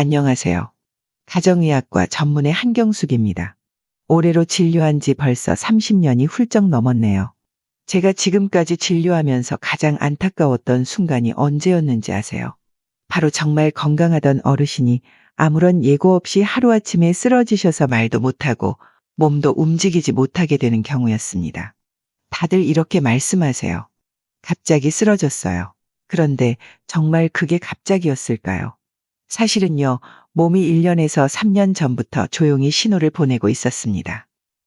안녕하세요. 가정의학과 전문의 한경숙입니다. 올해로 진료한 지 벌써 30년이 훌쩍 넘었네요. 제가 지금까지 진료하면서 가장 안타까웠던 순간이 언제였는지 아세요? 바로 정말 건강하던 어르신이 아무런 예고 없이 하루아침에 쓰러지셔서 말도 못하고 몸도 움직이지 못하게 되는 경우였습니다. 다들 이렇게 말씀하세요. 갑자기 쓰러졌어요. 그런데 정말 그게 갑자기였을까요? 사실은요, 몸이 1년에서 3년 전부터 조용히 신호를 보내고 있었습니다.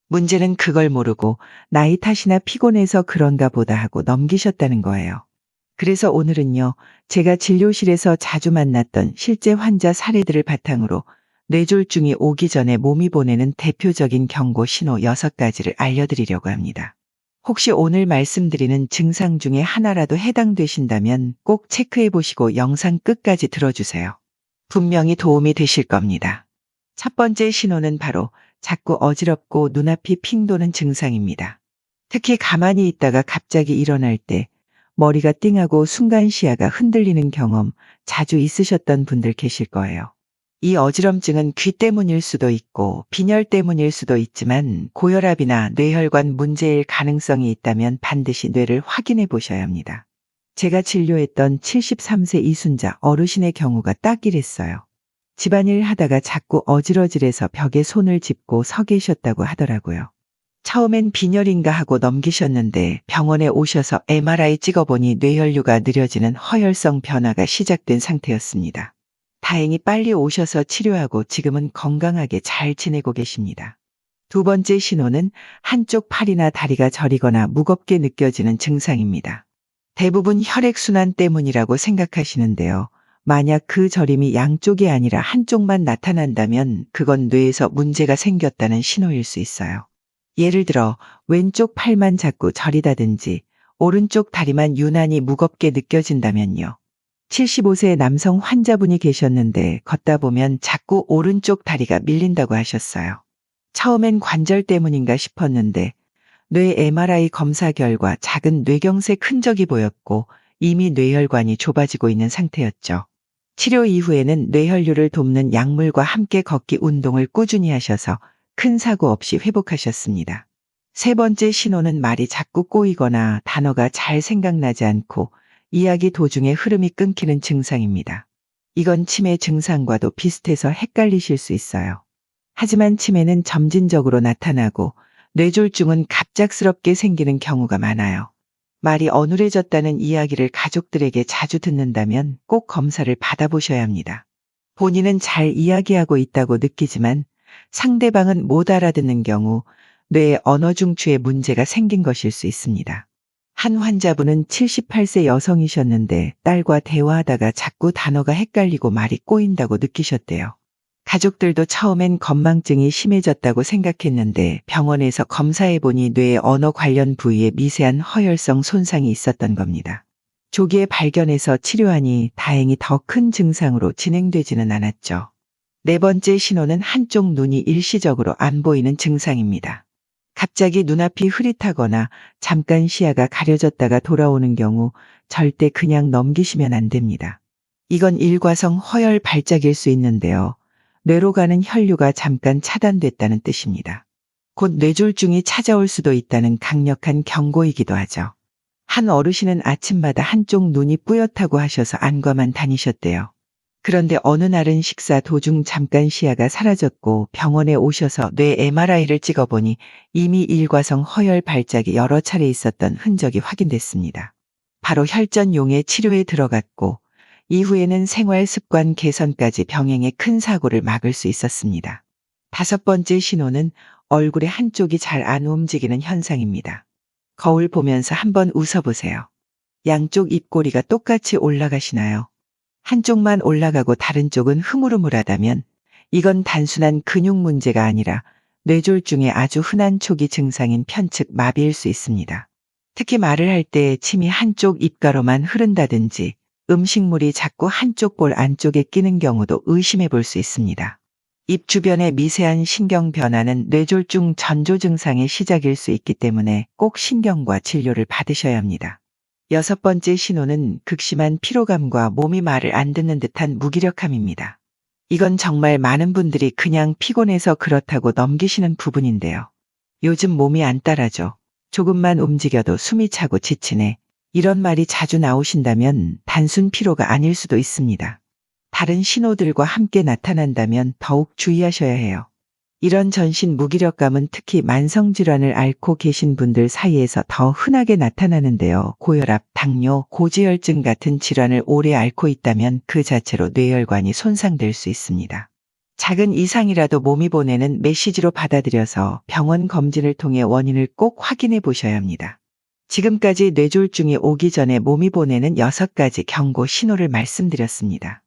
문제는 그걸 모르고 나이 탓이나 피곤해서 그런가 보다 하고 넘기셨다는 거예요. 그래서 오늘은요, 제가 진료실에서 자주 만났던 실제 환자 사례들을 바탕으로 뇌졸중이 오기 전에 몸이 보내는 대표적인 경고 신호 6가지를 알려드리려고 합니다. 혹시 오늘 말씀드리는 증상 중에 하나라도 해당되신다면 꼭 체크해 보시고 영상 끝까지 들어주세요. 분명히 도움이 되실 겁니다. 첫 번째 신호는 바로 자꾸 어지럽고 눈앞이 핑 도는 증상입니다. 특히 가만히 있다가 갑자기 일어날 때 머리가 띵하고 순간 시야가 흔들리는 경험 자주 있으셨던 분들 계실 거예요. 이 어지럼증은 귀 때문일 수도 있고 빈혈 때문일 수도 있지만 고혈압이나 뇌혈관 문제일 가능성이 있다면 반드시 뇌를 확인해 보셔야 합니다. 제가 진료했던 73세 이순자 어르신의 경우가 딱 이랬어요. 집안일 하다가 자꾸 어지러질해서 벽에 손을 짚고 서 계셨다고 하더라고요. 처음엔 빈혈인가 하고 넘기셨는데 병원에 오셔서 MRI 찍어보니 뇌혈류가 느려지는 허혈성 변화가 시작된 상태였습니다. 다행히 빨리 오셔서 치료하고 지금은 건강하게 잘 지내고 계십니다. 두 번째 신호는 한쪽 팔이나 다리가 저리거나 무겁게 느껴지는 증상입니다. 대부분 혈액순환 때문이라고 생각하시는데요. 만약 그 저림이 양쪽이 아니라 한쪽만 나타난다면 그건 뇌에서 문제가 생겼다는 신호일 수 있어요. 예를 들어 왼쪽 팔만 자꾸 저리다든지 오른쪽 다리만 유난히 무겁게 느껴진다면요. 75세 남성 환자분이 계셨는데 걷다 보면 자꾸 오른쪽 다리가 밀린다고 하셨어요. 처음엔 관절 때문인가 싶었는데 뇌 MRI 검사 결과 작은 뇌경색 흔적이 보였고 이미 뇌혈관이 좁아지고 있는 상태였죠. 치료 이후에는 뇌혈류를 돕는 약물과 함께 걷기 운동을 꾸준히 하셔서 큰 사고 없이 회복하셨습니다. 세 번째 신호는 말이 자꾸 꼬이거나 단어가 잘 생각나지 않고 이야기 도중에 흐름이 끊기는 증상입니다. 이건 치매 증상과도 비슷해서 헷갈리실 수 있어요. 하지만 치매는 점진적으로 나타나고 뇌졸중은 갑작스럽게 생기는 경우가 많아요. 말이 어눌해졌다는 이야기를 가족들에게 자주 듣는다면 꼭 검사를 받아보셔야 합니다. 본인은 잘 이야기하고 있다고 느끼지만 상대방은 못 알아듣는 경우 뇌의 언어 중추에 문제가 생긴 것일 수 있습니다. 한 환자분은 78세 여성이셨는데 딸과 대화하다가 자꾸 단어가 헷갈리고 말이 꼬인다고 느끼셨대요. 가족들도 처음엔 건망증이 심해졌다고 생각했는데 병원에서 검사해보니 뇌의 언어 관련 부위에 미세한 허혈성 손상이 있었던 겁니다. 조기에 발견해서 치료하니 다행히 더 큰 증상으로 진행되지는 않았죠. 네 번째 신호는 한쪽 눈이 일시적으로 안 보이는 증상입니다. 갑자기 눈앞이 흐릿하거나 잠깐 시야가 가려졌다가 돌아오는 경우 절대 그냥 넘기시면 안 됩니다. 이건 일과성 허혈 발작일 수 있는데요. 뇌로 가는 혈류가 잠깐 차단됐다는 뜻입니다. 곧 뇌졸중이 찾아올 수도 있다는 강력한 경고이기도 하죠. 한 어르신은 아침마다 한쪽 눈이 뿌옇다고 하셔서 안과만 다니셨대요. 그런데 어느 날은 식사 도중 잠깐 시야가 사라졌고 병원에 오셔서 뇌 MRI를 찍어보니 이미 일과성 허혈 발작이 여러 차례 있었던 흔적이 확인됐습니다. 바로 혈전용의 치료에 들어갔고 이후에는 생활 습관 개선까지 병행해 큰 사고를 막을 수 있었습니다. 다섯 번째 신호는 얼굴의 한쪽이 잘 안 움직이는 현상입니다. 거울 보면서 한번 웃어보세요. 양쪽 입꼬리가 똑같이 올라가시나요? 한쪽만 올라가고 다른 쪽은 흐물흐물하다면 이건 단순한 근육 문제가 아니라 뇌졸중의 아주 흔한 초기 증상인 편측 마비일 수 있습니다. 특히 말을 할 때 침이 한쪽 입가로만 흐른다든지 음식물이 자꾸 한쪽 볼 안쪽에 끼는 경우도 의심해 볼 수 있습니다. 입 주변의 미세한 신경 변화는 뇌졸중 전조 증상의 시작일 수 있기 때문에 꼭 신경과 진료를 받으셔야 합니다. 여섯 번째 신호는 극심한 피로감과 몸이 말을 안 듣는 듯한 무기력함입니다. 이건 정말 많은 분들이 그냥 피곤해서 그렇다고 넘기시는 부분인데요. 요즘 몸이 안 따라줘. 조금만 움직여도 숨이 차고 지치네. 이런 말이 자주 나오신다면 단순 피로가 아닐 수도 있습니다. 다른 신호들과 함께 나타난다면 더욱 주의하셔야 해요. 이런 전신 무기력감은 특히 만성질환을 앓고 계신 분들 사이에서 더 흔하게 나타나는데요. 고혈압, 당뇨, 고지혈증 같은 질환을 오래 앓고 있다면 그 자체로 뇌혈관이 손상될 수 있습니다. 작은 이상이라도 몸이 보내는 메시지로 받아들여서 병원 검진을 통해 원인을 꼭 확인해 보셔야 합니다. 지금까지 뇌졸중이 오기 전에 몸이 보내는 6가지 경고 신호를 말씀드렸습니다.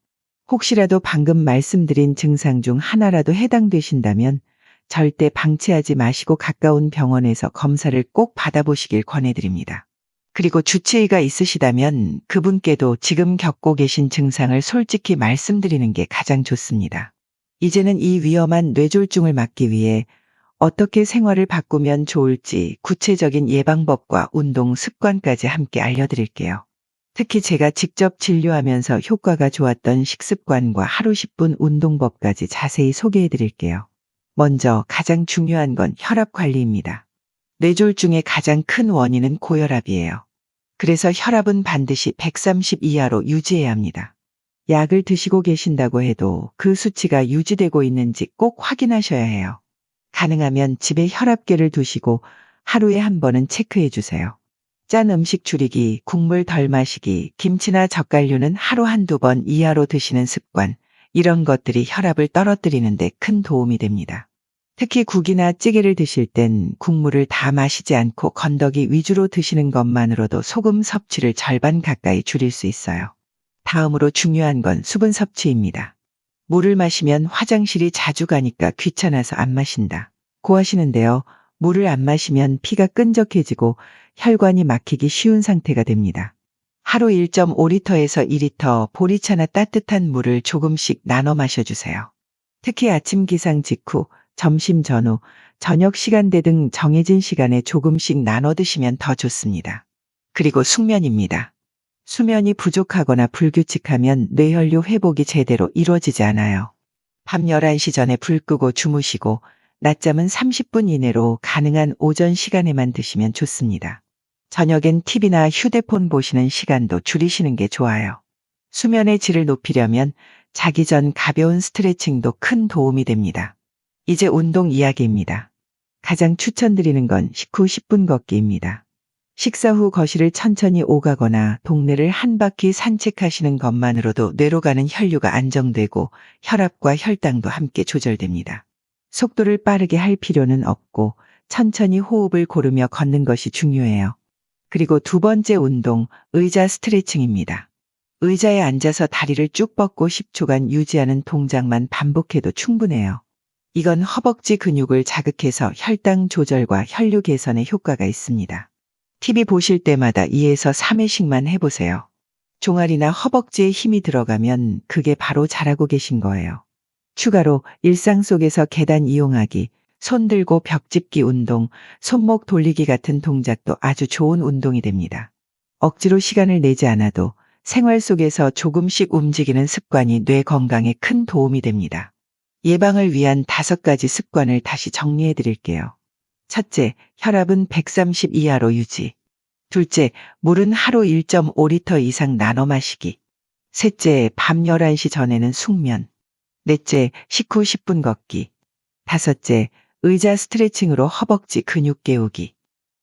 혹시라도 방금 말씀드린 증상 중 하나라도 해당되신다면 절대 방치하지 마시고 가까운 병원에서 검사를 꼭 받아보시길 권해드립니다. 그리고 주치의가 있으시다면 그분께도 지금 겪고 계신 증상을 솔직히 말씀드리는 게 가장 좋습니다. 이제는 이 위험한 뇌졸중을 막기 위해 어떻게 생활을 바꾸면 좋을지 구체적인 예방법과 운동 습관까지 함께 알려드릴게요. 특히 제가 직접 진료하면서 효과가 좋았던 식습관과 하루 10분 운동법까지 자세히 소개해 드릴게요. 먼저 가장 중요한 건 혈압 관리입니다. 뇌졸중의 가장 큰 원인은 고혈압이에요. 그래서 혈압은 반드시 130 이하로 유지해야 합니다. 약을 드시고 계신다고 해도 그 수치가 유지되고 있는지 꼭 확인하셔야 해요. 가능하면 집에 혈압계를 두시고 하루에 한 번은 체크해 주세요. 짠 음식 줄이기, 국물 덜 마시기, 김치나 젓갈류는 하루 한두 번 이하로 드시는 습관, 이런 것들이 혈압을 떨어뜨리는데 큰 도움이 됩니다. 특히 국이나 찌개를 드실 땐 국물을 다 마시지 않고 건더기 위주로 드시는 것만으로도 소금 섭취를 절반 가까이 줄일 수 있어요. 다음으로 중요한 건 수분 섭취입니다. 물을 마시면 화장실이 자주 가니까 귀찮아서 안 마신다. 고 하시는데요. 물을 안 마시면 피가 끈적해지고 혈관이 막히기 쉬운 상태가 됩니다. 하루 1.5리터에서 2리터 보리차나 따뜻한 물을 조금씩 나눠 마셔주세요. 특히 아침 기상 직후, 점심 전후, 저녁 시간대 등 정해진 시간에 조금씩 나눠 드시면 더 좋습니다. 그리고 숙면입니다. 수면이 부족하거나 불규칙하면 뇌혈류 회복이 제대로 이루어지지 않아요. 밤 11시 전에 불 끄고 주무시고 낮잠은 30분 이내로 가능한 오전 시간에만 드시면 좋습니다. 저녁엔 TV나 휴대폰 보시는 시간도 줄이시는 게 좋아요. 수면의 질을 높이려면 자기 전 가벼운 스트레칭도 큰 도움이 됩니다. 이제 운동 이야기입니다. 가장 추천드리는 건 식후 10분 걷기입니다. 식사 후 거실을 천천히 오가거나 동네를 한 바퀴 산책하시는 것만으로도 뇌로 가는 혈류가 안정되고 혈압과 혈당도 함께 조절됩니다. 속도를 빠르게 할 필요는 없고 천천히 호흡을 고르며 걷는 것이 중요해요. 그리고 두 번째 운동, 의자 스트레칭입니다. 의자에 앉아서 다리를 쭉 뻗고 10초간 유지하는 동작만 반복해도 충분해요. 이건 허벅지 근육을 자극해서 혈당 조절과 혈류 개선에 효과가 있습니다. TV 보실 때마다 2에서 3회씩만 해보세요. 종아리나 허벅지에 힘이 들어가면 그게 바로 잘하고 계신 거예요. 추가로 일상 속에서 계단 이용하기, 손 들고 벽 짚기 운동, 손목 돌리기 같은 동작도 아주 좋은 운동이 됩니다. 억지로 시간을 내지 않아도 생활 속에서 조금씩 움직이는 습관이 뇌 건강에 큰 도움이 됩니다. 예방을 위한 다섯 가지 습관을 다시 정리해 드릴게요. 첫째, 혈압은 130 이하로 유지. 둘째, 물은 하루 1.5리터 이상 나눠 마시기. 셋째, 밤 11시 전에는 숙면. 넷째, 식후 10분 걷기. 다섯째, 의자 스트레칭으로 허벅지 근육 깨우기.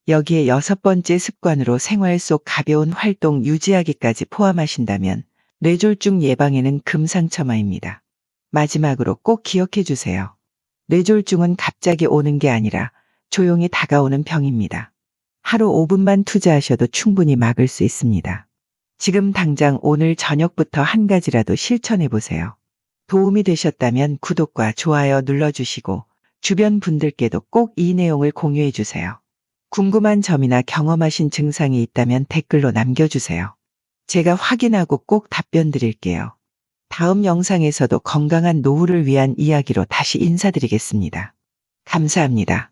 여기에 여섯 번째 습관으로 생활 속 가벼운 활동 유지하기까지 포함하신다면 뇌졸중 예방에는 금상첨화입니다. 마지막으로 꼭 기억해 주세요. 뇌졸중은 갑자기 오는 게 아니라 조용히 다가오는 병입니다. 하루 5분만 투자하셔도 충분히 막을 수 있습니다. 지금 당장 오늘 저녁부터 한 가지라도 실천해 보세요. 도움이 되셨다면 구독과 좋아요 눌러주시고 주변 분들께도 꼭 이 내용을 공유해 주세요. 궁금한 점이나 경험하신 증상이 있다면 댓글로 남겨주세요. 제가 확인하고 꼭 답변 드릴게요. 다음 영상에서도 건강한 노후를 위한 이야기로 다시 인사드리겠습니다. 감사합니다.